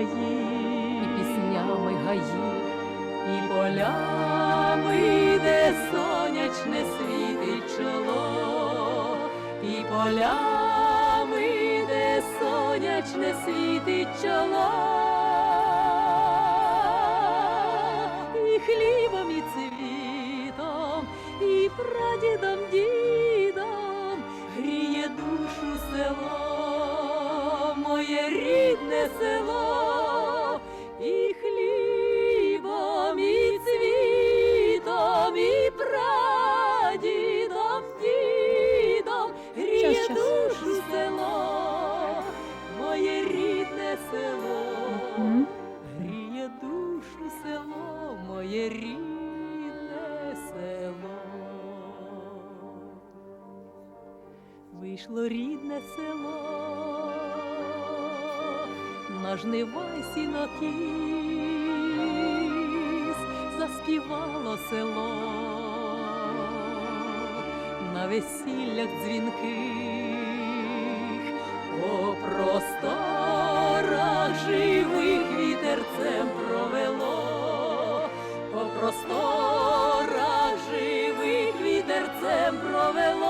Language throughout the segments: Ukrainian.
краї, і піснями гаї, і полями, де сонячне світить чоло, і полями, де сонячне світить чоло, і хлібом, і цвітом, і прадідом дідом гріє душу село. Моє рідне село. На жнива й сінокіс, заспівало село, на весіллях дзвінких, по просторах живих вітерцем провело, по просторах живих вітерцем провело,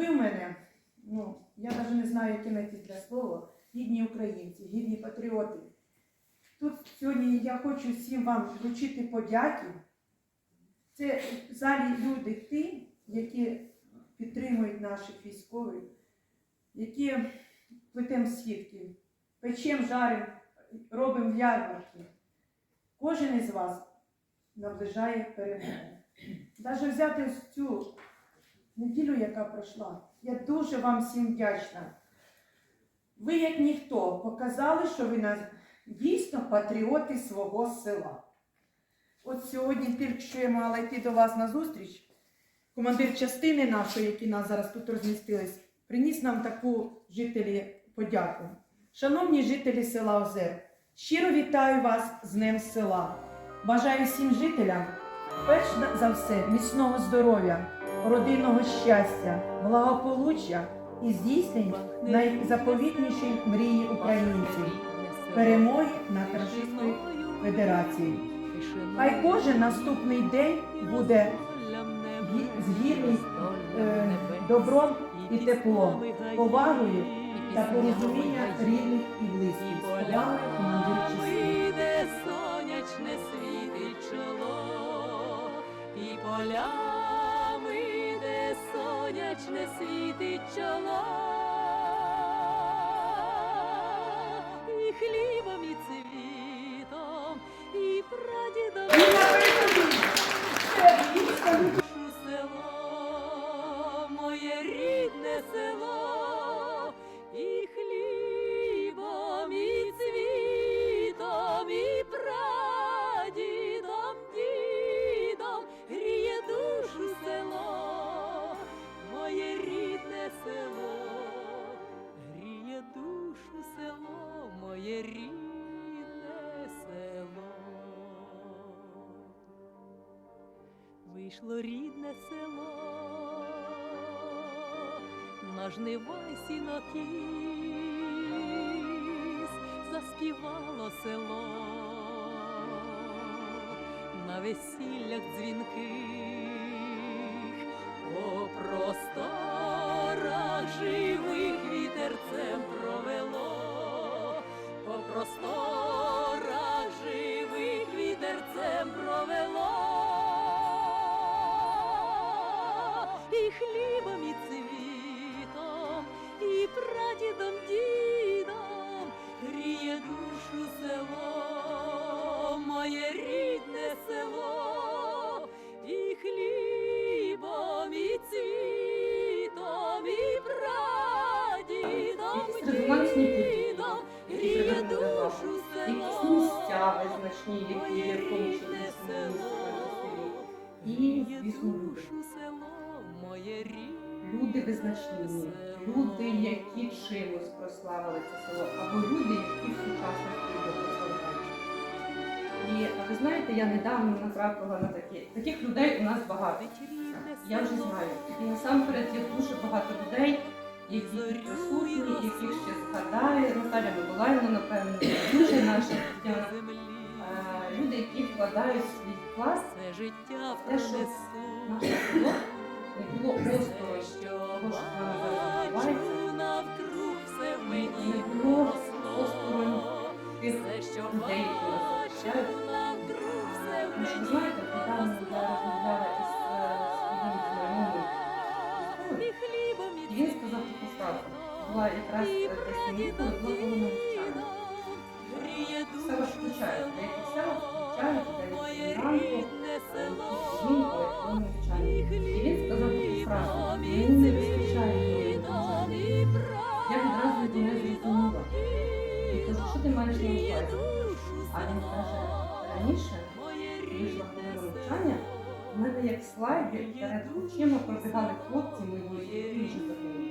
Ви мене, ну, я навіть не знаю, яке знайти для слова, гідні українці, гідні патріоти. Тут сьогодні я хочу всім вам вручити подяки. Це в залі люди ті, які підтримують наших військових, які плетемо сітки, печем, жарим, робимо ярмарки. Кожен із вас наближає перемогу. Навіть взяти цю неділю, яка пройшла, я дуже вам всім вдячна. Ви, як ніхто, показали, що ви дійсно патріоти свого села. От сьогодні, тільки що я мала йти до вас на зустріч, командир частини нашої, які нас зараз тут розмістились, приніс нам таку жителі подяку. Шановні жителі села Озер, щиро вітаю вас з Днем села. Бажаю всім жителям, перш за все, міцного здоров'я, родинного щастя, благополуччя і здійснень найзаповітнішої мрії українців перемоги над Російською Федерацією. Хай кожен наступний день буде гі- згідний е, добром і теплом, повагою та порозуміння рідних і близьких. Сонячне світить чоло, і полями, де сонячне світить чоло, і хлібом, і цвітом, і прадідом. Вийшло рідне село, на жнива й сінокіс, заспівало село, на весіллях дзвінких, по просторах живих вітерцем провело, по просторах душу село, моє рідне село, і хлібом, і цвітом, і прадідом, дідом гріє душу село. місця визначні, які є в тому числі в самому. І, звісно, люди. Моє Люди визначні, люди, які чимось прославили це село, або люди, які в сучасності його прославляють. І ви знаєте, я недавно натрапила на такі. Таких людей у нас багато. Я вже знаю. І насамперед є дуже багато людей, які присутні, яких ще згадає Наталя Миколаївна, напевно, дуже наша Тетяна. Е, Люди, які вкладають свій Це життя Те, що наше село не було осторонь що бачу навкруг все в мені росло. Все, що бачу навкруг все в мені розмовляла із е, І хлібом, і він сказав таку фразу. Була якраз е, десь канікули, була навчання. Все вас включають, деякі села включають, деякі зранку, навчання. І. І що ти маєш на увазі? А він каже, раніше вийшла хвилина навчання, в мене як слайди перед очима пробігали хлопці мої, які вже загинули.